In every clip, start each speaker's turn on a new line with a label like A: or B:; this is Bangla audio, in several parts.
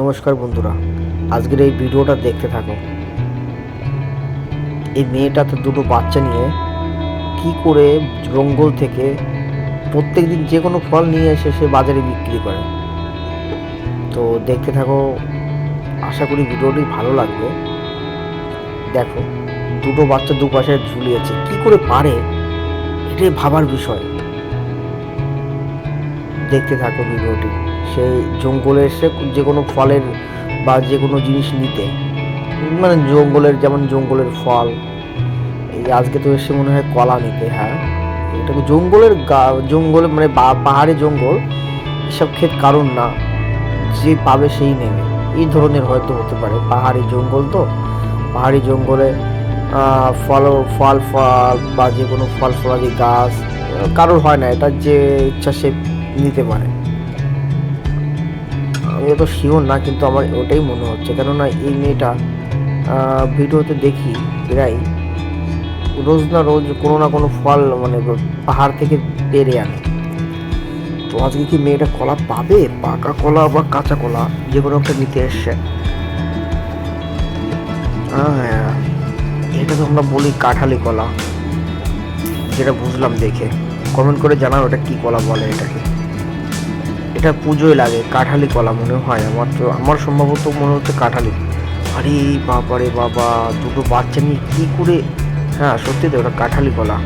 A: নমস্কার বন্ধুরা, আজকের এই ভিডিওটা দেখতে থাকো। এই মেয়েটা তো দুটো বাচ্চা নিয়ে কি করে জঙ্গল থেকে প্রত্যেকদিন যে কোনো ফল নিয়ে এসে সে বাজারে বিক্রি করে। তো দেখতে থাকো, আশা করি ভিডিওটি ভালো লাগবে। দেখো, দুটো বাচ্চা দুপাশে ঝুলিয়েছে, কি করে পারে এটাই ভাবার বিষয়। দেখতে থাকো ভিডিওটি। সেই জঙ্গলে এসে যে কোনো ফলের বা যে কোনো জিনিস নিতে। মানে জঙ্গলের, যেমন জঙ্গলের ফল। এই আজকে তো এসে মনে হয় কলা নিতে হ্যাঁ? এটা জঙ্গলের গা- জঙ্গলে মানে পাহাড়ে জঙ্গল। এসব ক্ষেত কারণ না। যে পাবে সেই নেবে। এই ধরনের হয়তো হতে পারে। পাহাড়ি জঙ্গল তো। পাহাড়ি জঙ্গলে ফল ফল ফল বা যে কোনো ফল, ফলাদি গাছ, কারোর হয় না। এটা যে ইচ্ছা সে নিতে পারে। আমি তো শিওর না, কিন্তু আমার ওটাই মনে হচ্ছে। কেননা এই মেয়েটা ভিডিওতে দেখি প্রায় রোজ না রোজ কোনো না কোনো ফল মানে পাহাড় থেকে পেরে আনে। তো আজকে কি মেয়েটা কলা পাবে? পাকা কলা বা কাঁচা কলা? যে কোনো একটা নিতে এসছে। হ্যাঁ এটা তো আমরা বলি কাঁঠালি কলা। যেটা বুঝলাম দেখে। কমেন্ট করে জানাও এটা কি কলা বলে এটাকে। এটা পুজোয় লাগে, কাঁঠালি কলা মনে হয় আমার তো আমার সম্ভবত মনে হচ্ছে কাঁঠালি। আরে বাবা রে বাবা, দুটো বাচ্চা নিয়ে কি করে? হ্যাঁ সত্যি তো ওটা কাঁঠালি কলা।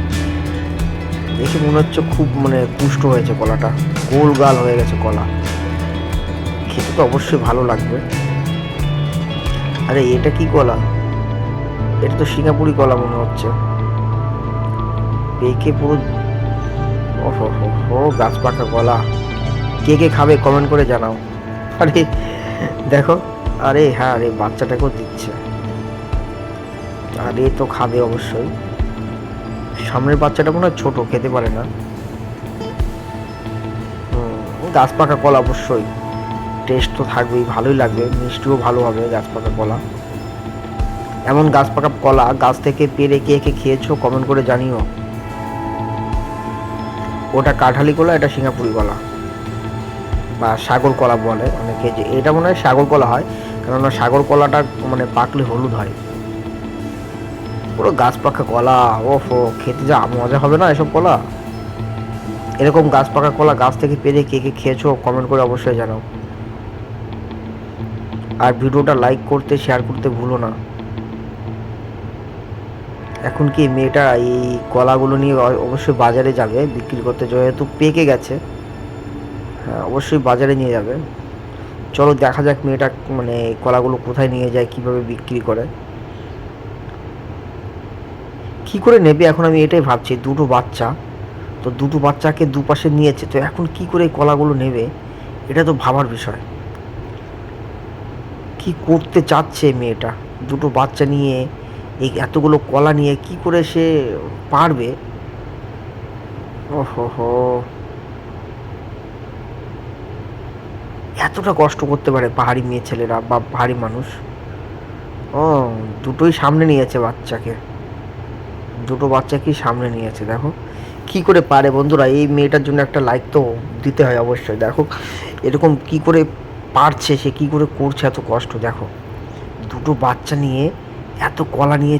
A: দেখে মনে হচ্ছে খুব মানে পুষ্ট হয়েছে কলাটা। গোল গাল হয়ে গেছে কলা। খেতে তো অবশ্যই ভালো লাগবে। আরে, এটা কি কলা? এটা তো সিঙ্গাপুরি কলা মনে হচ্ছে। পেকে পুরো ওহো হো হো গাছ পাকা কলা। কে কে খাবে কমেন্ট করে জানাও। আরে, দেখো, আরে হ্যাঁ আরে বাচ্চাটাকেও দিচ্ছে। আরে, তো খাবে অবশ্যই। সামনের বাচ্চাটা মনে হয় ছোট, খেতে পারে না। গাছ পাকা কলা অবশ্যই। টেস্ট তো থাকবেই, ভালোই লাগবে, মিষ্টিও ভালো হবে গাছ পাকা কলা। এমন গাছ পাকা কলা, গাছ থেকে পেরে কে কে খেয়েছো কমেন্ট করে জানিও। ওটা কাঁঠালি কলা, এটা সিঙ্গাপুরি কলা। বা সাগর কলা বলে অনেকে যে এটা মনে হয় সাগর কলা হয়, কেননা সাগর কলাটা মানে পাকলে হলুদ হয়। পুরো গাছ পাকা কলা, ওফো খেতে যা মজা হবে না এসব কলা? এরকম গাছ পাকা কলা গাছ থেকে পেরে কে কে খেয়েছো কমেন্ট করে অবশ্যই জানাও। আর ভিডিওটা লাইক করতে শেয়ার করতে ভুলো না। এখন কি মেয়েটা এই কলাগুলো নিয়ে অবশ্যই বাজারে যাবে, বিক্রি করতে, যেহেতু পেকে গেছে। অবশ্যই বাজারে নিয়ে যাবে। চলো দেখা যাক মেয়েটা মানে কলাগুলো কোথায় নিয়ে যায়, কীভাবে বিক্রি করে। কি করে নেবে? এখন আমি এটাই ভাবছি, দুটো বাচ্চা। তো দুটো বাচ্চাকে দুপাশে নিয়েছে, তো এখন কি করে এই কলাগুলো নেবে? এটা তো ভাবার বিষয়। কি করতে চাচ্ছে মেয়েটা? দুটো বাচ্চা নিয়ে, এই এতগুলো কলা নিয়ে, কি করে সে পারবে? ওহো হো এতটা কষ্ট করতে পারে পাহাড়ি মেয়ে ছেলেরা বা পাহাড়ি মানুষ? ও, দুটোই সামনে নিয়েছে বাচ্চাকে। দুটো বাচ্চাকেই সামনে নিয়েছে, দেখো। কি করে পারে বন্ধুরা? এই মেয়েটার জন্য একটা লাইক তো দিতে হয় অবশ্যই। দেখো, এরকম কি করে পারছে সে, কি করে করছে এত কষ্ট? দেখো, দুটো বাচ্চা নিয়ে এত কলা নিয়ে